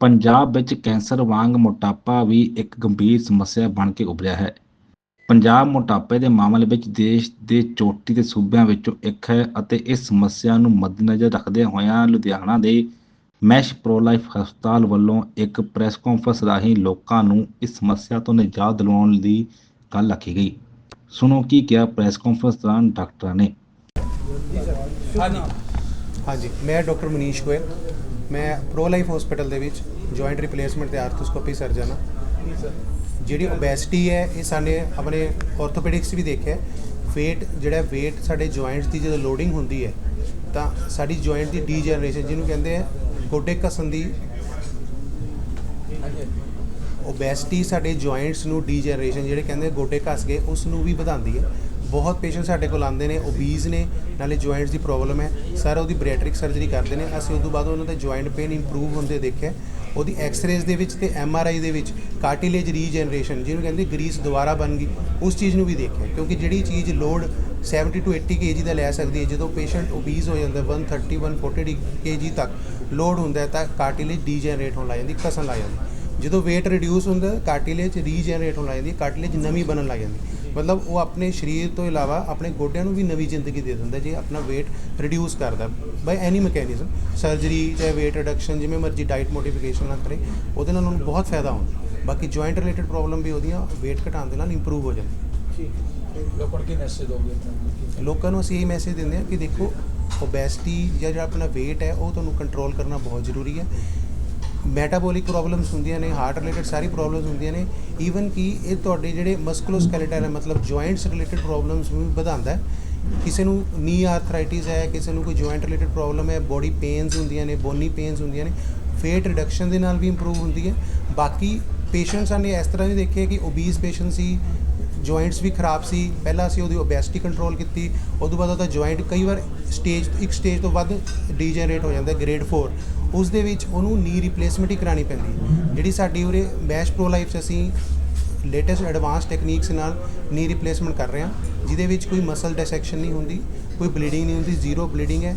ਪੰਜਾਬ ਵਿੱਚ ਕੈਂਸਰ ਵਾਂਗ ਮੋਟਾਪਾ ਵੀ ਇੱਕ ਗੰਭੀਰ ਸਮੱਸਿਆ ਬਣ ਕੇ ਉਭਰਿਆ ਹੈ। ਪੰਜਾਬ ਮੋਟਾਪੇ ਦੇ ਮਾਮਲੇ ਵਿੱਚ ਦੇਸ਼ ਦੇ ਚੋਟੀ ਦੇ ਸੂਬਿਆਂ ਵਿੱਚੋਂ ਇੱਕ ਹੈ ਅਤੇ ਇਸ ਸਮੱਸਿਆ ਨੂੰ ਮੱਦੇਨਜ਼ਰ ਰੱਖਦੇ ਹੋਇਆਂ ਲੁਧਿਆਣਾ ਦੇ ਮੈਸ਼ ਪ੍ਰੋ ਲਾਈਫ ਹਸਪਤਾਲ ਵੱਲੋਂ ਇੱਕ ਪ੍ਰੈਸ ਕਾਨਫਰੰਸ ਰਾਹੀਂ ਲੋਕਾਂ ਨੂੰ ਇਸ ਸਮੱਸਿਆ ਤੋਂ ਨਿਜਾਤ ਦਿਵਾਉਣ ਦੀ ਗੱਲ ਆਖੀ ਗਈ। ਸੁਣੋ ਕੀ ਕਿਹਾ ਪ੍ਰੈਸ ਕਾਨਫਰੰਸ ਦੌਰਾਨ ਡਾਕਟਰਾਂ ਨੇ। ਹਾਂਜੀ। ਮੈਂ ਡਾਕਟਰ ਮਨੀਸ਼ ਗੋਇਲ। ਮੈਂ ਪ੍ਰੋ ਲਾਈਫ ਹਸਪੀਟਲ ਦੇ ਵਿੱਚ ਜੁਆਇੰਟ ਰਿਪਲੇਸਮੈਂਟ ਤੇ ਆਰਥੋਸਕੋਪੀ ਸਰਜਨ ਹਾਂ। ਜਿਹੜੀ ਓਬੈਸਿਟੀ ਹੈ, ਇਹ ਸਾਨੇ ਆਪਣੇ ਆਰਥੋਪੈਡਿਕਸ ਵੀ ਦੇਖਿਆ weight ਜਿਹੜਾ weight ਸਾਡੇ ਜੁਆਇੰਟਸ ਦੀ ਜਦੋਂ ਲੋਡਿੰਗ ਹੁੰਦੀ ਹੈ, ਤਾਂ ਸਾਡੀ ਜੁਆਇੰਟ ਦੀ ਡੀਜਨਰੇਸ਼ਨ ਜਿਹਨੂੰ ਕਹਿੰਦੇ ਆ, ਗੋਡੇ ਘਸਣ ਦੀ ਓਬੈਸਿਟੀ ਸਾਡੇ ਜੁਆਇੰਟਸ ਨੂੰ ਡੀਜਨਰੇਸ਼ਨ ਜਿਹੜੇ ਕਹਿੰਦੇ ਗੋਡੇ ਘਸ ਗਏ ਉਸ ਨੂੰ ਵੀ ਵਧਾਉਂਦੀ ਹੈ। ਬਹੁਤ ਪੇਸ਼ੈਂਟ ਸਾਡੇ ਕੋਲ ਆਉਂਦੇ ਨੇ ਓਬੀਜ਼ ਨੇ, ਨਾਲੇ ਜੁਆਇੰਟਸ ਦੀ ਪ੍ਰੋਬਲਮ ਹੈ। ਸਰ ਉਹਦੀ ਬਰੇਟ੍ਰਿਕ ਸਰਜਰੀ ਕਰਦੇ ਨੇ। ਅਸੀਂ ਉਸ ਤੋਂ ਬਾਅਦ ਉਹਨਾਂ ਦੇ ਜੁਆਇੰਟ ਪੇਨ ਇੰਪਰੂਵ ਹੁੰਦੇ ਦੇਖਿਆ ਉਹਦੀ ਐਕਸ-ਰੇਜ਼ ਦੇ ਵਿੱਚ ਤੇ ਐਮ-ਆਰ-ਆਈ ਦੇ ਵਿੱਚ ਕਾਰਟਿਲੇਜ ਰੀਜਨਰੇਸ਼ਨ ਜਿਹਨੂੰ ਕਹਿੰਦੇ ਗਰੀਸ ਦੁਬਾਰਾ ਬਣ ਗਈ, ਉਸ ਚੀਜ਼ ਨੂੰ ਵੀ ਦੇਖਿਆ। ਕਿਉਂਕਿ ਜਿਹੜੀ ਚੀਜ਼ ਲੋਡ 70 ਟੂ 80 ਕੇਜੀ ਦਾ ਲੈ ਸਕਦੀ ਹੈ। ਜਦੋਂ ਪੇਸ਼ੈਂਟ ਓਬੀਜ਼ ਹੋ ਜਾਂਦਾ 130 140 ਕੇਜੀ ਤੱਕ ਲੋਡ ਹੁੰਦਾ ਹੈ, ਤਾਂ ਕਾਰਟਿਲੇਜ ਡੀਜਨਰੇਟ ਹੋਣ ਲੱਗ ਜਾਂਦੀ ਕਸਣ ਲੱਗ ਜਾਂਦੀ। ਜਦੋਂ weight ਰਿਡਿਊਸ ਹੁੰਦਾ ਕਾਰਟਿਲੇਜ ਰੀਜਨਰੇਟ ਹੋਣ ਲੱਗ ਜਾਂਦੀ ਕਾਰਟਿਲੇਜ ਨਵੀਂ ਬਣਨ ਲੱਗ ਜਾਂਦੀ। ਮਤਲਬ ਉਹ ਆਪਣੇ ਸਰੀਰ ਤੋਂ ਇਲਾਵਾ ਆਪਣੇ ਗੋਡਿਆਂ ਨੂੰ ਵੀ ਨਵੀਂ ਜ਼ਿੰਦਗੀ ਦੇ ਦਿੰਦਾ ਜੇ ਆਪਣਾ weight ਰਿਡਿਊਸ ਕਰਦਾ ਬਾਈ ਐਨੀ ਮੈਕੈਨਿਜ਼ਮ ਸਰਜਰੀ ਚਾਹੇ weight ਰਿਡਕਸ਼ਨ ਜਿਵੇਂ ਮਰਜ਼ੀ ਡਾਈਟ ਮੋਡੀਫਿਕੇਸ਼ਨ ਨਾਲ ਕਰੇ ਉਹਦੇ ਨਾਲ ਉਹਨੂੰ ਬਹੁਤ ਫਾਇਦਾ ਹੁੰਦਾ ਬਾਕੀ ਜੁਆਇੰਟ ਰਿਲੇਟਡ ਪ੍ਰੋਬਲਮ ਵੀ ਉਹਦੀਆਂ weight ਘਟਾਉਣ ਦੇ ਨਾਲ ਇੰਪਰੂਵ ਹੋ ਜਾਂਦੀ ਲੋਕਾਂ ਨੂੰ ਕੀ ਮੈਸੇਜ ਦੋਗੇ ਲੋਕਾਂ ਨੂੰ ਅਸੀਂ ਇਹ ਮੈਸੇਜ ਦਿੰਦੇ ਹਾਂ ਕਿ ਦੇਖੋ ਓਬੈਸਿਟੀ ਜਾਂ ਜਿਹੜਾ ਆਪਣਾ weight ਹੈ ਉਹ ਤੁਹਾਨੂੰ ਕੰਟਰੋਲ ਕਰਨਾ ਬਹੁਤ ਜ਼ਰੂਰੀ ਹੈ। ਮੈਟਾਬੋਲਿਕ ਪ੍ਰੋਬਲਮਸ ਹੁੰਦੀਆਂ ਨੇ ਹਾਰਟ ਰਿਲੇਟਡ ਸਾਰੀ ਪ੍ਰੋਬਲਮਸ ਹੁੰਦੀਆਂ ਨੇ ਈਵਨ ਕਿ ਇਹ ਤੁਹਾਡੇ ਜਿਹੜੇ ਮਸਕੂਲੋਸਕੈਲੇਟਲ ਹੈ, ਮਤਲਬ ਜੁਆਇੰਟਸ ਰਿਲੇਟਡ ਪ੍ਰੋਬਲਮਸ ਨੂੰ ਵੀ ਵਧਾਉਂਦਾ ਹੈ। ਕਿਸੇ ਨੂੰ ਨੀ ਆਰਥਰਾਈਟਿਸ ਹੈ, ਕਿਸੇ ਨੂੰ ਕੋਈ ਜੁਆਇੰਟ ਰਿਲੇਟਡ ਪ੍ਰੋਬਲਮ ਹੈ ਬੋਡੀ ਪੇਨਸ ਹੁੰਦੀਆਂ ਨੇ ਬੋਨੀ ਪੇਨਸ ਹੁੰਦੀਆਂ ਨੇ ਫੇਟ ਰਿਡਕਸ਼ਨ ਦੇ ਨਾਲ ਵੀ ਇੰਪਰੂਵ ਹੁੰਦੀ ਹੈ। ਬਾਕੀ ਪੇਸ਼ੈਂਟਸ ਨੇ ਇਸ ਤਰ੍ਹਾਂ ਵੀ ਦੇਖਿਆ ਕਿ ਓਬੀਸ ਪੇਸ਼ੈਂਟ ਸੀ ਜੁਆਇੰਟਸ ਵੀ ਖਰਾਬ ਸੀ, ਪਹਿਲਾਂ ਅਸੀਂ ਉਹਦੀ ਓਬੈਸਿਟੀ ਕੰਟਰੋਲ ਕੀਤੀ ਉਸ ਤੋਂ ਬਾਅਦ ਉਹਦਾ ਜੁਆਇੰਟ ਕਈ ਵਾਰ ਸਟੇਜ ਇੱਕ ਸਟੇਜ ਤੋਂ ਵੱਧ ਡੀਜਨਰੇਟ ਹੋ ਜਾਂਦਾ ਗ੍ਰੇਡ 4 ਉਸ ਦੇ ਵਿੱਚ ਉਹਨੂੰ ਨੀ ਰਿਪਲੇਸਮੈਂਟ ਹੀ ਕਰਾਣੀ ਪੈਂਦੀ ਜਿਹੜੀ ਸਾਡੀ ਉਰੇ ਬੈਸ਼ ਪ੍ਰੋ ਲਾਈਫ 'ਚ ਅਸੀਂ ਲੇਟੈਸਟ ਐਡਵਾਂਸ ਟੈਕਨੀਕਸ ਨਾਲ ਨੀ ਰਿਪਲੇਸਮੈਂਟ ਕਰ ਰਹੇ ਹਾਂ, ਜਿਹਦੇ ਵਿੱਚ ਕੋਈ ਮਸਲ ਡਿਸੈਕਸ਼ਨ ਨਹੀਂ ਹੁੰਦੀ, ਕੋਈ ਬਲੀਡਿੰਗ ਨਹੀਂ ਹੁੰਦੀ ਜ਼ੀਰੋ ਬਲੀਡਿੰਗ ਹੈ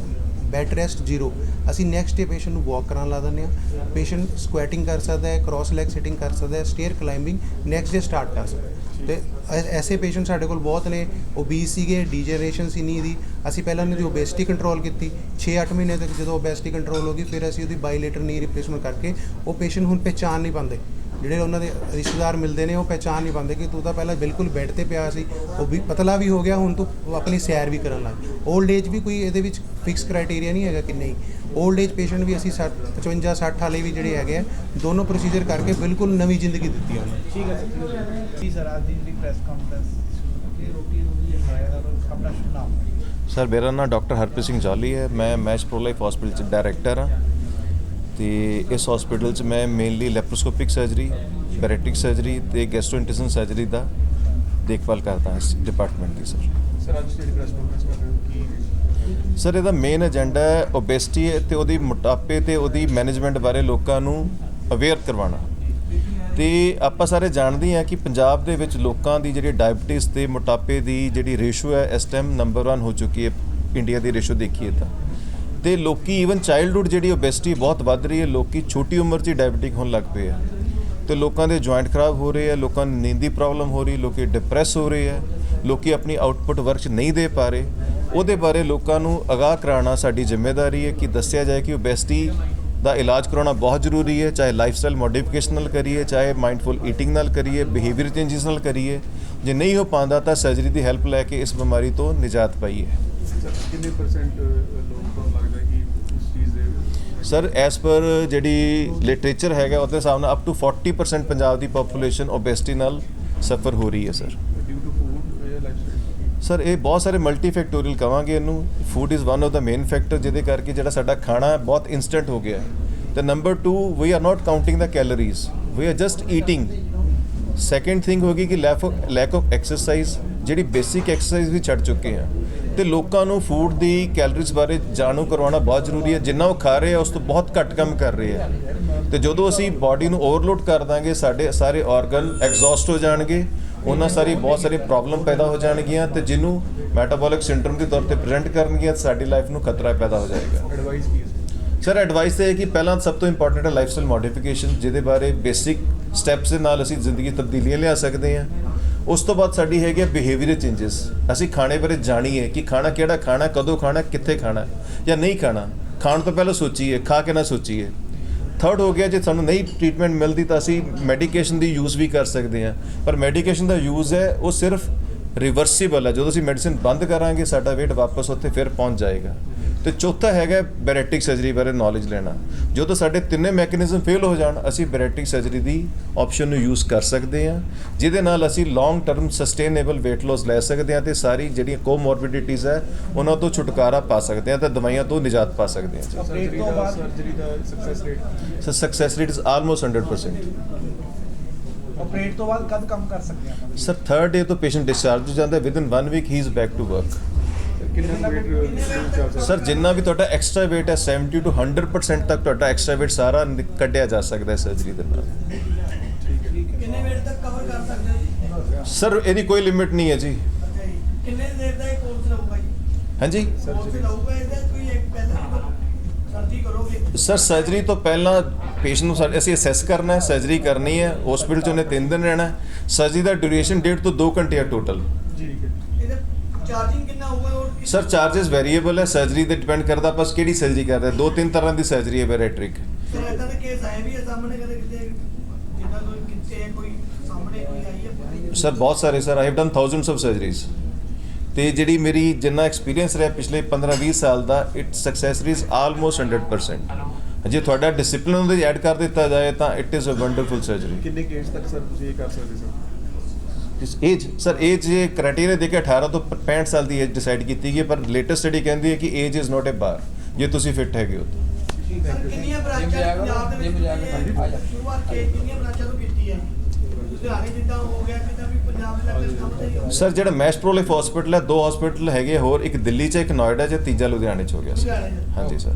ਬੈਡ ਰੈਸਟ ਜ਼ੀਰੋ ਅਸੀਂ ਨੈਕਸਟ ਡੇ ਪੇਸ਼ੈਂਟ ਨੂੰ ਵਾਕ ਕਰਾਉਣ ਲਾ ਦਿੰਦੇ ਹਾਂ। ਪੇਸ਼ੈਂਟ ਸਕੁਐਟਿੰਗ ਕਰ ਸਕਦਾ ਹੈ ਕ੍ਰਾਸ ਲੈਗ ਸਿਟਿੰਗ ਕਰ ਸਕਦਾ ਹੈ stair climbing next day start ਕਰ ਸਕਦਾ ਹੈ। ਤੇ ਐ- ਐਸੇ ਪੇਸ਼ੈਂਟ ਸਾਡੇ ਕੋਲ ਬਹੁਤ ਨੇ। ਓਬੀਸ ਸੀਗੇ ਡੀਜਨਰੇਸ਼ਨ ਸੀ ਨੀ ਦੀ। ਅਸੀਂ ਪਹਿਲਾਂ ਉਹਨਾਂ ਦੀ ਓਬੈਸਿਟੀ ਕੰਟਰੋਲ ਕੀਤੀ 6-8 ਮਹੀਨੇ ਤੱਕ ਜਦੋਂ ਓਬੈਸਿਟੀ ਕੰਟਰੋਲ ਹੋ ਗਈ, ਫਿਰ ਅਸੀਂ ਉਹਦੀ ਬਾਈਲੇਟਰ ਨੀ ਰਿਪਲੇਸਮੈਂਟ ਕਰਕੇ ਉਹ ਪੇਸ਼ੈਂਟ ਹੁਣ ਪਹਿਚਾਨ ਨਹੀਂ ਪਾਉਂਦੇ। ਜਿਹੜੇ ਉਹਨਾਂ ਦੇ ਰਿਸ਼ਤੇਦਾਰ ਮਿਲਦੇ ਨੇ ਉਹ ਪਹਿਚਾਨ ਨਹੀਂ ਪਾਉਂਦੇ ਕਿ ਤੂੰ ਤਾਂ ਪਹਿਲਾਂ ਬਿਲਕੁਲ ਬੈੱਡ ਤੇ ਪਿਆ ਸੀ। ਉਹ ਵੀ ਪਤਲਾ ਵੀ ਹੋ ਗਿਆ ਹੁਣ ਤੂੰ ਆਪਣੀ ਸੈਰ ਵੀ ਕਰਨ ਲੱਗ 올ਡ ਏਜ ਵੀ ਕੋਈ ਇਹਦੇ ਵਿੱਚ ਫਿਕਸ ਕ੍ਰਾਈਟੇਰੀਆ ਨਹੀਂ ਹੈਗਾ ਕਿ ਨਹੀਂ। 올ਡ ਏਜ ਪੇਸ਼ੈਂਟ ਵੀ ਅਸੀਂ 60 55 60 ਵਾਲੇ ਵੀ ਜਿਹੜੇ ਹੈਗੇ ਆ ਦੋਨੋਂ ਪ੍ਰੋਸੀਜਰ ਕਰਕੇ ਬਿਲਕੁਲ ਨਵੀਂ ਜ਼ਿੰਦਗੀ ਦਿੱਤੀ ਉਹਨਾਂ ਨੂੰ। ਠੀਕ ਹੈ ਸਰ ਜੀ ਸਰ ਅੱਜ ਦੀ ਜਿਹੜੀ ਪ੍ਰੈਸ ਕਾਨਫਰੰਸ ਇਹ ਰੋਟੀ ਨੂੰ ਵੀ ਲਗਾਇਆ ਆਪਣਾ ਸ਼ੁਭ ਨਾਮ ਸਰ ਮੇਰਾ ਨਾਮ ਡਾਕਟਰ ਹਰਪ੍ਰੀਤ ਸਿੰਘ ਜੌਲੀ ਹੈ। ਮੈਂ ਮੈਚ ਪ੍ਰੋ ਲਾਈਫ ਹਸਪੀਟਲ ਚ ਡਾਇਰੈਕਟਰ ਹਾਂ। ਤੇ ਇਸ ਹਸਪੀਟਲ ਚ ਮੈਂ mainly laparoscopic surgery bariatric surgery ਤੇ ਗੈਸਟ੍ਰੋਇੰਟੈਸਟਾਈਨਲ ਸਰਜਰੀ ਦਾ ਦੇਖਭਾਲ ਕਰਦਾ ਹਾਂ ਇਸ ਡਿਪਾਰਟਮੈਂਟ ਦੀ ਸਰ ਸਰ ਅੱਜ ਜਿਹੜੀ ਪ੍ਰੈਸ ਕਾਨਫਰੰਸ ਕਰ ਰਹੇ ਹੋ ਕੀ ਸਰ ਇਹਦਾ ਮੇਨ ਏਜੰਡਾ ਹੈ ਓਬੈਸਿਟੀ ਤੇ ਉਹਦੀ ਮੋਟਾਪੇ ਤੇ ਉਹਦੀ ਮੈਨੇਜਮੈਂਟ ਬਾਰੇ ਲੋਕਾਂ ਨੂੰ ਅਵੇਅਰ ਕਰਵਾਉਣਾ। ਤੇ ਆਪਾਂ ਸਾਰੇ ਜਾਣਦੇ ਹਾਂ ਕਿ ਪੰਜਾਬ ਦੇ ਵਿੱਚ ਲੋਕਾਂ ਦੀ ਜਿਹੜੀ ਡਾਇਬੀਟਿਸ ਤੇ ਮੋਟਾਪੇ ਦੀ ਜਿਹੜੀ ਰੇਸ਼ੋ ਹੈ ਇਸ ਟਾਈਮ ਨੰਬਰ 1 ਹੋ ਚੁੱਕੀ ਹੈ ਇੰਡੀਆ ਦੀ ਰੇਸ਼ੋ ਦੇਖੀਏ ਤਾਂ। ਤੇ ਲੋਕੀ ਈਵਨ ਚਾਈਲਡਹੂਡ ਜਿਹੜੀ ਓਬੈਸਿਟੀ ਬਹੁਤ ਵੱਧ ਰਹੀ ਹੈ, ਲੋਕੀ ਛੋਟੀ ਉਮਰ 'ਚ ਹੀ ਡਾਇਬੀਟਿਕ ਹੋਣ ਲੱਗ ਪਏ ਆ। ਤੇ ਲੋਕਾਂ ਦੇ ਜੁਆਇੰਟ ਖਰਾਬ ਹੋ ਰਹੇ ਆ, ਲੋਕਾਂ ਨੂੰ ਨੀਂਦ ਦੀ ਪ੍ਰੋਬਲਮ ਹੋ ਰਹੀ, ਲੋਕੀ ਡਿਪਰੈਸ ਹੋ ਰਹੇ ਆ, ਲੋਕੀ ਆਪਣੀ ਆਊਟਪੁੱਟ ਵਰਕ ਨਹੀਂ ਦੇ ਪਾ ਰਹੇ। ਉਹਦੇ ਬਾਰੇ ਲੋਕਾਂ ਨੂੰ ਅਗਾਹ ਕਰਾਉਣਾ ਸਾਡੀ ਜ਼ਿੰਮੇਵਾਰੀ ਹੈ ਕਿ ਦੱਸਿਆ ਜਾਏ ਕਿ ਓਬੈਸਿਟੀ ਦਾ ਇਲਾਜ ਕਰਾਉਣਾ ਬਹੁਤ ਜ਼ਰੂਰੀ ਹੈ, ਚਾਹੇ ਲਾਈਫਸਟਾਈਲ ਮੋਡੀਫਿਕੇਸ਼ਨ ਨਾਲ ਕਰੀਏ, ਚਾਹੇ ਮਾਈਂਡਫੁਲ ਈਟਿੰਗ ਨਾਲ ਕਰੀਏ ਬਿਹੇਵੀਅਰ ਚੇਂਜਸ ਨਾਲ ਕਰੀਏ। ਜੇ ਨਹੀਂ ਹੋ ਪਾਉਂਦਾ ਤਾਂ ਸਰਜਰੀ ਦੀ ਹੈਲਪ ਲੈ ਕੇ ਇਸ ਬਿਮਾਰੀ ਤੋਂ ਨਿਜਾਤ ਪਾਈਏ। ਕਿੰਨੇ ਪਰਸੈਂਟ ਲੋਕ ਤੋਂ ਲੱਗਦਾ ਕਿ ਇਸ ਚੀਜ਼ ਦੇ ਸਰ ਐਸ ਪਰ ਜਿਹੜੀ ਲਿਟਰੇਚਰ ਹੈਗਾ ਉਹਦੇ ਹਿਸਾਬ ਨਾਲ ਅਪ ਟੂ 40% ਪੰਜਾਬ ਦੀ ਪੋਪੂਲੇਸ਼ਨ ਓਬੈਸਿਟੀ ਨਾਲ ਸਫਰ ਹੋ ਰਹੀ ਹੈ ਸਰ ਸਰ ਇਹ ਬਹੁਤ ਸਾਰੇ ਮਲਟੀ ਫੈਕਟੋਰੀਅਲ ਕਵਾਂਗੇ ਇਹਨੂੰ। Food is one of the main factor ਜਿਹਦੇ ਕਰਕੇ ਜਿਹੜਾ ਸਾਡਾ ਖਾਣਾ ਬਹੁਤ ਇਨਸਟੈਂਟ ਹੋ ਗਿਆ ਹੈ। ਤੇ number 2 we are not counting the calories we are just eating second thing ਹੋ ਗਈ ਕਿ ਲੈਕ ਆਫ ਐਕਸਰਸਾਈਜ਼ ਜਿਹੜੀ ਬੇਸਿਕ ਐਕਸਰਸਾਈਜ਼ ਵੀ ਛੱਡ ਚੁੱਕੇ ਆ ਤੇ ਲੋਕਾਂ ਨੂੰ ਫੂਡ ਦੀ ਕੈਲੋਰੀਜ਼ ਬਾਰੇ ਜਾਣੂ ਕਰਵਾਉਣਾ ਬਹੁਤ ਜ਼ਰੂਰੀ ਹੈ। ਜਿੰਨਾ ਉਹ ਖਾ ਰਹੇ ਆ ਉਸ ਤੋਂ ਬਹੁਤ ਘੱਟ ਕੰਮ ਕਰ ਰਹੇ ਆ। ਤੇ ਜਦੋਂ ਅਸੀਂ ਬਾਡੀ ਨੂੰ ਓਵਰਲੋਡ ਕਰ ਦਾਂਗੇ ਸਾਡੇ ਸਾਰੇ ਆਰਗਨ ਐਗਜ਼ੌਸਟ ਹੋ ਜਾਣਗੇ ਉਹਨਾਂ ਸਾਰੀ ਬਹੁਤ ਸਾਰੀ ਪ੍ਰੋਬਲਮ ਪੈਦਾ ਹੋ ਜਾਣਗੀਆਂ ਤੇ ਜਿਹਨੂੰ ਮੈਟਾਬੋਲਿਕ ਸਿੰਡਰਮ ਦੇ ਤੌਰ ਤੇ ਪ੍ਰੈਜ਼ੈਂਟ ਕਰਨਗੀਆਂ ਤੇ ਸਾਡੀ ਲਾਈਫ ਨੂੰ ਖਤਰਾ ਪੈਦਾ ਹੋ ਜਾਏਗਾ। ਐਡਵਾਈਸ ਕੀ ਹੈ? ਸਰ ਐਡਵਾਈਸ ਇਹ ਹੈ ਕਿ ਪਹਿਲਾਂ ਸਭ ਤੋਂ ਇੰਪੋਰਟੈਂਟ ਹੈ ਲਾਈਫਸਟਾਈਲ ਮੋਡੀਫਿਕੇਸ਼ਨ ਜਿਹਦੇ ਬਾਰੇ ਬੇਸਿਕ ਸਟੈਪਸ ਦੇ ਨਾਲ ਅਸੀਂ ਜ਼ਿੰਦਗੀ ਤਬਦੀਲੀਆਂ ਲਿਆ ਸਕਦੇ ਹਾਂ। ਉਸ ਤੋਂ ਬਾਅਦ ਸਾਡੀ ਹੈਗੀ ਬਿਹੇਵੀਅਰ ਚੇਂਜਸ ਅਸੀਂ ਖਾਣੇ ਬਾਰੇ ਜਾਣੀਏ ਕਿ ਖਾਣਾ ਕਿਹੜਾ ਖਾਣਾ, ਕਦੋਂ ਖਾਣਾ, ਕਿੱਥੇ ਖਾਣਾ ਜਾਂ ਨਹੀਂ ਖਾਣਾ। ਖਾਣ ਤੋਂ ਪਹਿਲਾਂ ਸੋਚੀਏ, ਖਾ ਕੇ ਨਾ ਸੋਚੀਏ। ਥਰਡ ਹੋ ਗਿਆ, ਜੇ ਸਾਨੂੰ ਨਹੀਂ ਟ੍ਰੀਟਮੈਂਟ ਮਿਲਦੀ ਤਾਂ ਅਸੀਂ ਮੈਡੀਕੇਸ਼ਨ ਦੀ ਯੂਜ਼ ਵੀ ਕਰ ਸਕਦੇ ਹਾਂ। ਪਰ ਮੈਡੀਕੇਸ਼ਨ ਦਾ ਯੂਜ਼ ਹੈ, ਉਹ ਸਿਰਫ ਰਿਵਰਸੀਬਲ ਹੈ। ਜਦੋਂ ਅਸੀਂ ਮੈਡੀਸਿਨ ਬੰਦ ਕਰਾਂਗੇ ਸਾਡਾ weight ਵਾਪਸ ਉੱਥੇ ਫਿਰ ਪਹੁੰਚ ਜਾਏਗਾ। ਤੇ ਚੌਥਾ ਹੈਗਾ ਬੈਰੈਟਿਕ ਸਰਜਰੀ ਬਾਰੇ ਨੌਲੇਜ ਲੈਣਾ। ਜਦੋਂ ਸਾਡੇ ਤਿੰਨੇ ਮੈਕੈਨਿਜ਼ਮ ਫੇਲ ਹੋ ਜਾਣ ਅਸੀਂ ਬੈਰੈਟਿਕ ਸਰਜਰੀ ਦੀ ਆਪਸ਼ਨ ਨੂੰ ਯੂਜ਼ ਕਰ ਸਕਦੇ ਹਾਂ। ਜਿਹਦੇ ਨਾਲ ਅਸੀਂ long term sustainable weight loss ਲੈ ਸਕਦੇ ਹਾਂ ਤੇ ਸਾਰੀ ਜਿਹੜੀਆਂ ਕੋਮੋਰਬਿਡਿਟੀਜ਼ ਹੈ ਉਹਨਾਂ ਤੋਂ ਛੁਟਕਾਰਾ ਪਾ ਸਕਦੇ ਹਾਂ ਤੇ ਦਵਾਈਆਂ ਤੋਂ ਨਿਜਾਤ ਪਾ ਸਕਦੇ ਹਾਂ surgery the success rate success rate is almost 100% operate ਤੋਂ ਬਾਅਦ ਕਦ ਕੰਮ ਕਰ ਸਕਦੇ ਆਪਾਂ? ਸਰ ਥਰਡ ਡੇ ਤੋਂ ਪੇਸ਼ੈਂਟ ਡਿਸਚਾਰਜ ਹੋ ਜਾਂਦਾ ਵਿਦਿਨ 1 ਵੀਕ ਹੀ ਇਜ਼ ਬੈਕ ਟੂ ਵਰਕ ਕਿੰਨਾ weight ਸਰ ਜਿੰਨਾ ਵੀ ਤੁਹਾਡਾ ਐਕਸਟਰਾ weight ਹੈ 70 ਤੋਂ 100% ਤੱਕ ਤੁਹਾਡਾ ਐਕਸਟਰਾ weight ਸਾਰਾ ਕੱਢਿਆ ਜਾ ਸਕਦਾ ਹੈ ਸਰਜਰੀ ਦੇ ਨਾਲ। ਕਿੰਨੇ ਵੇਟ ਤੱਕ ਕਵਰ ਕਰ ਸਕਦੇ ਹੋ ਜੀ? ਸਰ ਇਹਦੀ ਕੋਈ ਲਿਮਿਟ ਨਹੀਂ ਹੈ ਜੀ। ਅੱਛਾ ਜੀ। ਕਿੰਨੇ ਦੇਰ ਦਾ ਇਹ ਕੋਰਸ ਰਹੂਗਾ ਜੀ? ਹਾਂਜੀ। ਕੋਰਸ ਰਹੂਗਾ ਇਹਦਾ ਕੋਈ ਇੱਕ ਪਹਿਲਾਂ ਸਰ ਸਰਜਰੀ ਤੋਂ ਪਹਿਲਾਂ ਪੇਸ਼ੈਂਟ ਨੂੰ ਸਾ- ਅਸੀਂ ਅਸੈਸ ਕਰਨਾ ਹੈ ਸਰਜਰੀ ਕਰਨੀ ਹੈ ਹਸਪੀਟਲ 'ਚ ਉਹਨੇ 3 ਦਿਨ ਰਹਿਣਾ ਸਰਜਰੀ ਦਾ ਡਿਊਰੇਸ਼ਨ ਡੇਢ ਤੋਂ 2 ਘੰਟੇ ਹੈ ਟੋਟਲ ਠੀਕ ਹੈ। ਇਹਦਾ ਚਾਰਜਿੰਗ ਕਿੰਨਾ ਹੋਊਗਾ ਔਰ ਕਿਸ- ਸਰ ਚਾਰजेस ਵੇਰੀਏਬਲ ਹੈ ਸਰਜਰੀ ਤੇ ਡਿਪੈਂਡ ਕਰਦਾ ਬਸ ਕਿਹੜੀ ਸਰਜਰੀ ਕਰ ਰਹੇ ਦੋ ਤਿੰਨ ਤਰ੍ਹਾਂ ਦੀ ਸਰਜਰੀ ਹੈ ਬੈਰੈਟ੍ਰਿਕ ਸਰ ਇਦਾਂ ਦੇ ਕੇਸ ਆਏ ਵੀ ਹੈ ਸਾਹਮਣੇ ਕਦੇ ਕਿਤੇ ਜਿੱਦਾਂ ਕੋਈ ਕਿਤੇ ਕੋਈ ਸਾਹਮਣੇ ਕੋਈ ਆਈ ਹੈ? ਸਰ ਬਹੁਤ ਸਾਰੇ sir I have done thousands of surgeries ਤੇ ਜਿਹੜੀ ਮੇਰੀ ਜਿੰਨਾ ਐਕਸਪੀਰੀਅੰਸ ਰਿਹਾ ਪਿਛਲੇ 15-20 ਸਾਲ ਦਾ ਇਟ ਸਕਸੈਸ ਰੇਟ ਆਲਮੋਸਟ 100% ਜੇ ਤੁਹਾਡਾ ਡਿਸਪਲਿਨ ਉਹਦੇ ਐਡ ਕਰ ਦਿੱਤਾ ਜਾਏ ਤਾਂ it is a wonderful surgery ਕਿੰਨੇ ਕੇਸ ਤੱਕ ਸਰ ਤੁਸੀਂ ਇਹ ਕਰ ਸਕਦੇ ਸਰ ਇਸ ਏਜ ਸਰ ਏਜ ਇਹ ਕ੍ਰਾਈਟੇਰੀਆ ਦੇ ਕੇ 18 ਤੋਂ 65 ਸਾਲ ਦੀ ਏਜ ਡਿਸਾਈਡ ਕੀਤੀ ਗਈ ਹੈ ਪਰ ਲੇਟੈਸਟ ਸਟੱਡੀ ਕਹਿੰਦੀ ਹੈ ਕਿ ਏਜ ਇਜ਼ ਨਾਟ ਅ ਬਾਰ ਜੇ ਤੁਸੀਂ ਫਿੱਟ ਹੈਗੇ ਹੋ ਕਿੰਨੀਆਂ ਬ੍ਰਾਂਚਾਂ ਪੰਜਾਬ ਦੇ ਵਿੱਚ ਸ਼ੁਰੂਆਤ ਕੇ ਕਿੰਨੀਆਂ ਬ੍ਰਾਂਚਾਂ ਤੋਂ ਕੀਤੀ ਹੈ? ਲੁਧਿਆਣੇ ਜਿੱਦਾਂ ਹੋ ਗਿਆ ਕਿਤਾ ਵੀ ਪੰਜਾਬ ਦੇ ਲੱਗੇ ਕੰਮ ਤੇ ਸਰ ਜਿਹੜਾ ਮੈਸਪ੍ਰੋਲਿਫ ਹਸਪੀਟਲ ਹੈ ਦੋ ਹਸਪੀਟਲ ਹੈਗੇ ਹੋਰ ਇੱਕ ਦਿੱਲੀ 'ਚ ਇੱਕ ਨੋਇਡਾ 'ਚ ਤੀਜਾ ਲੁਧਿਆਣੇ 'ਚ ਹੋ ਗਿਆ ਸਰ। ਹਾਂਜੀ ਸਰ